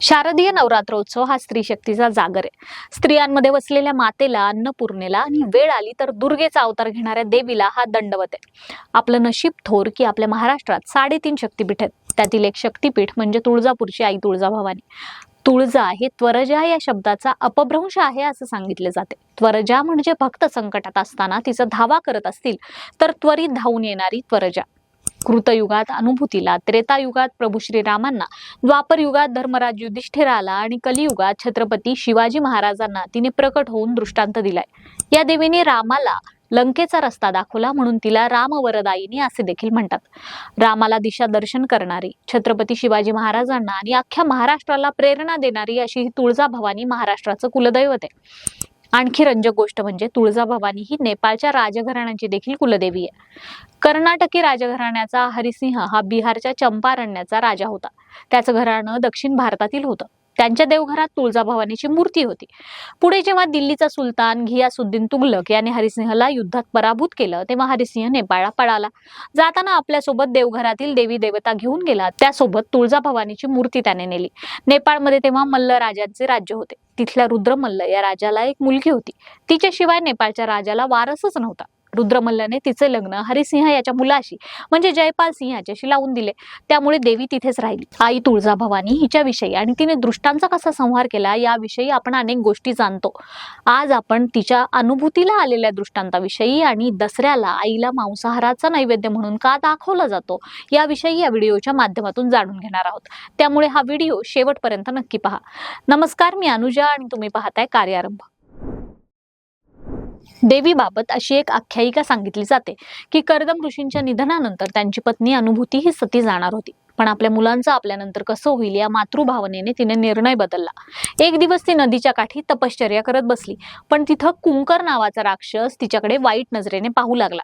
शारदीय नवरात्रोत्सव हा स्त्री शक्तीचा जागर आहे. स्त्रियांमध्ये वसलेल्या मातेला अन्नपूर्णेला आणि वेळ आली तर दुर्गेचा अवतार घेणाऱ्या देवीला हा दंडवत आहे. आपलं नशीब थोर की आपल्या महाराष्ट्रात साडेतीन शक्तीपीठ आहेत. त्यातील एक शक्तीपीठ म्हणजे तुळजापूरची आई तुळजाभवानी तुळजा हे त्वरजा या शब्दाचा अपभ्रंश आहे असं सांगितले जाते. त्वरजा म्हणजे भक्त संकटात असताना तिचा धावा करत असतील तर त्वरित धावून येणारी त्वरजा. कृतयुगात अनुभूतीला त्रेतायुगात प्रभू श्रीरामांना द्वापर युगात धर्मराज युधिष्ठिराला आणि कलियुगात छत्रपती शिवाजी महाराजांना तिने प्रकट होऊन दृष्टांत दिलाय. या देवीने रामाला लंकेचा रस्ता दाखवला म्हणून तिला रामवरदायिनी असे देखील म्हणतात. रामाला दिशा दर्शन करणारी छत्रपती शिवाजी महाराजांना आणि अख्ख्या महाराष्ट्राला प्रेरणा देणारी अशी ही तुळजाभवानी महाराष्ट्राचं कुलदैवत आहे. आणखी रंजक गोष्ट म्हणजे तुळजाभवानी ही नेपाळच्या राजघराण्याची देखील कुलदेवी आहे. कर्नाटकी राजघराण्याचा हरिसिंह हा बिहारच्या चंपारण्याचा राजा होता. त्याचं घराणं दक्षिण भारतातील होतं. त्यांच्या देवघरात तुळजाभवानीची मूर्ती होती. पुढे जेव्हा दिल्लीचा सुलतान घियासुद्दीन तुगलक याने हरिसिंहला युद्धात पराभूत केलं तेव्हा हरिसिंह नेपाळला पळाला. जाताना आपल्यासोबत देवघरातील देवी देवता घेऊन गेला त्यासोबत तुळजाभवानीची मूर्ती त्याने नेली. नेपाळमध्ये तेव्हा मल्ल राजांचे राज्य होते. तिथल्या रुद्रमल्ल या राजाला एक मुलगी होती. तिच्याशिवाय नेपाळच्या राजाला वारसच नव्हता. रुद्रमल्लने तिचे लग्न हरिसिंह याच्या मुलाशी म्हणजे जयपाल सिंह याच्याशी लावून दिले. त्यामुळे देवी तिथेच राहिली. आई तुळजाभवानी हिच्याविषयी आणि तिने दृष्टांचा कसा संहार केला याविषयी आपण अनेक गोष्टी जाणतो. आज आपण तिच्या अनुभूतीला आलेल्या दृष्टांताविषयी आणि दसऱ्याला आईला मांसाहाराचा नैवेद्य म्हणून का दाखवला जातो याविषयी या व्हिडिओच्या माध्यमातून जाणून घेणार आहोत. त्यामुळे हा व्हिडिओ शेवटपर्यंत नक्की पहा. नमस्कार मी अनुजा आणि तुम्ही पाहताय कार्यारंभ. देवीबाबत अशी एक आख्यायिका सांगितली जाते की कर्दम ऋषींच्या निधनानंतर त्यांची पत्नी अनुभूती ही सती जाणार होती. पण आपल्या मुलांचं आपल्यानंतर कसं होईल या मातृभावनेने तिने निर्णय बदलला. एक दिवस ती नदीच्या काठी तपश्चर्या करत बसली पण तिथं कुंकर नावाचा राक्षस तिच्याकडे वाईट नजरेने पाहू लागला.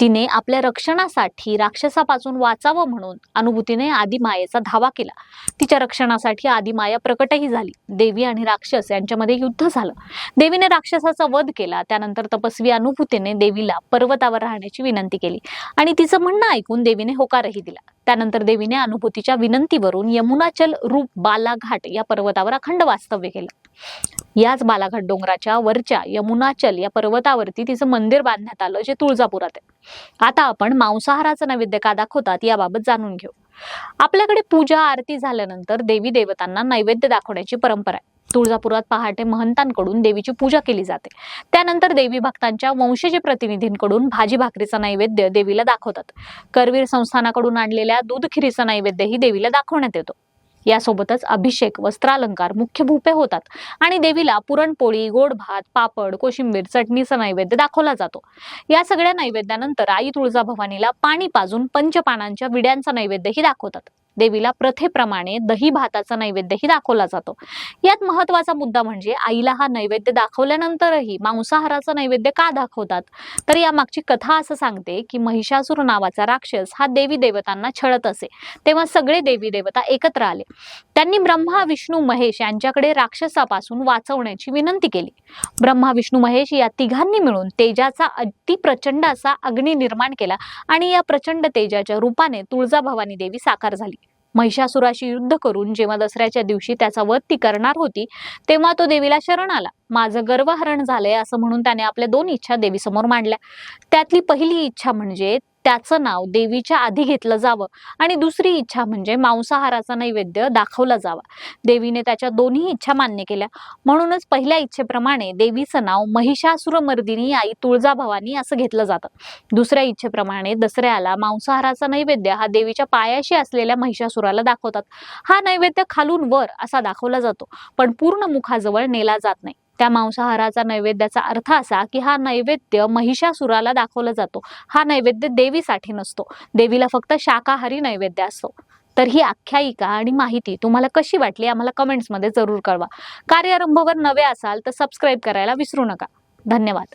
तिने आपल्या रक्षणासाठी राक्षसापासून वाचावं म्हणून अनुभूतीने आदिमायेचा धावा केला. तिच्या रक्षणासाठी आदिमाया प्रकटही झाली. देवी आणि राक्षस यांच्यामध्ये युद्ध झालं. देवीने राक्षसाचा वध केला. त्यानंतर तपस्वी अनुभूतीने देवीला पर्वतावर राहण्याची विनंती केली. आणि तिचं म्हणणं ऐकून देवीने होकारही दिला. त्यानंतर देवीने अनुभूतीच्या विनंतीवरून यमुनाचल रूप बालाघाट या पर्वतावर अखंड वास्तव्य केलं. याच बालाघाट डोंगराच्या वरच्या यमुनाचल या पर्वतावरती तिचं मंदिर बांधण्यात आलं जे तुळजापुरात आहे. आता आपण मांसाहाराचं नैवेद्य का दाखवतात याबाबत जाणून घेऊ. आपल्याकडे पूजा आरती झाल्यानंतर देवी देवतांना नैवेद्य दाखवण्याची परंपरा आहे. तुळजापुरात पहाटे महंतांकडून देवीची पूजा केली जाते. त्यानंतर देवी भक्तांच्या वंशज प्रतिनिधींकडून भाजी भाकरीचा नैवेद्य देवीला दाखवतात. करवीर संस्थानाकडून आणलेल्या दूध खिरीचा नैवेद्यही देवीला दाखवण्यात येतो. यासोबतच अभिषेक वस्त्रालंकार मुख्य भूपे होतात. आणि देवीला पुरणपोळी गोड भात पापड कोशिंबीर चटणीचा नैवेद्य दाखवला जातो. या सगळ्या नैवेद्यानंतर आई तुळजा भवानीला पाणी पाजून पंचपानांच्या विड्यांचा नैवेद्यही दाखवतात. देवीला प्रथेप्रमाणे दही भाताचा नैवेद्यही दाखवला जातो. यात महत्त्वाचा मुद्दा म्हणजे आईला हा नैवेद्य दाखवल्यानंतरही मांसाहाराचा नैवेद्य का दाखवतात? तर यामागची कथा असं सांगते की महिषासूर नावाचा राक्षस हा देवी देवतांना छळत असे. तेव्हा सगळे देवी देवता एकत्र आले. त्यांनी ब्रह्मा विष्णू महेश यांच्याकडे राक्षसापासून वाचवण्याची विनंती केली. ब्रह्मा विष्णू महेश या तिघांनी मिळून तेजाचा अति प्रचंड असा अग्नी निर्माण केला आणि या प्रचंड तेजाच्या रूपाने तुळजाभवानी देवी साकार झाली. महिषासुराशी युद्ध करून जेव्हा दसऱ्याच्या दिवशी त्याचा वध ती करणार होती तेव्हा तो देवीला शरण आला. माझं गर्वहरण झालंय असं म्हणून त्याने आपल्या दोन इच्छा देवीसमोर मांडल्या. त्यातली पहिली इच्छा म्हणजे त्याचं नाव देवीच्या आधी घेतलं जावं. आणि दुसरी इच्छा म्हणजे मांसाहाराचा नैवेद्य दाखवला जावा. देवीने त्याच्या दोन्ही इच्छा मान्य केल्या. म्हणूनच पहिल्या इच्छेप्रमाणे देवीचं नाव महिषासुरमर्दिनी आई तुळजाभवानी असं घेतलं जातं. दुसऱ्या इच्छेप्रमाणे दसऱ्याला मांसाहाराचा नैवेद्य हा देवीच्या पायाशी असलेल्या महिषासुराला दाखवतात. हा नैवेद्य खालून वर असा दाखवला जातो. पण पूर्ण मुखाजवळ नेला जात नाही. त्या मांसाहाराचा नैवेद्याचा अर्थ असा की हा नैवेद्य महिषासुराला दाखवला जातो. हा नैवेद्य देवीसाठी नसतो. देवीला फक्त शाकाहारी नैवेद्य असतो. तर ही आख्यायिका आणि माहिती तुम्हाला कशी वाटली आम्हाला कमेंट्समध्ये जरूर कळवा. कार्यारंभवर नवे असाल तर सबस्क्राईब करायला विसरू नका. धन्यवाद.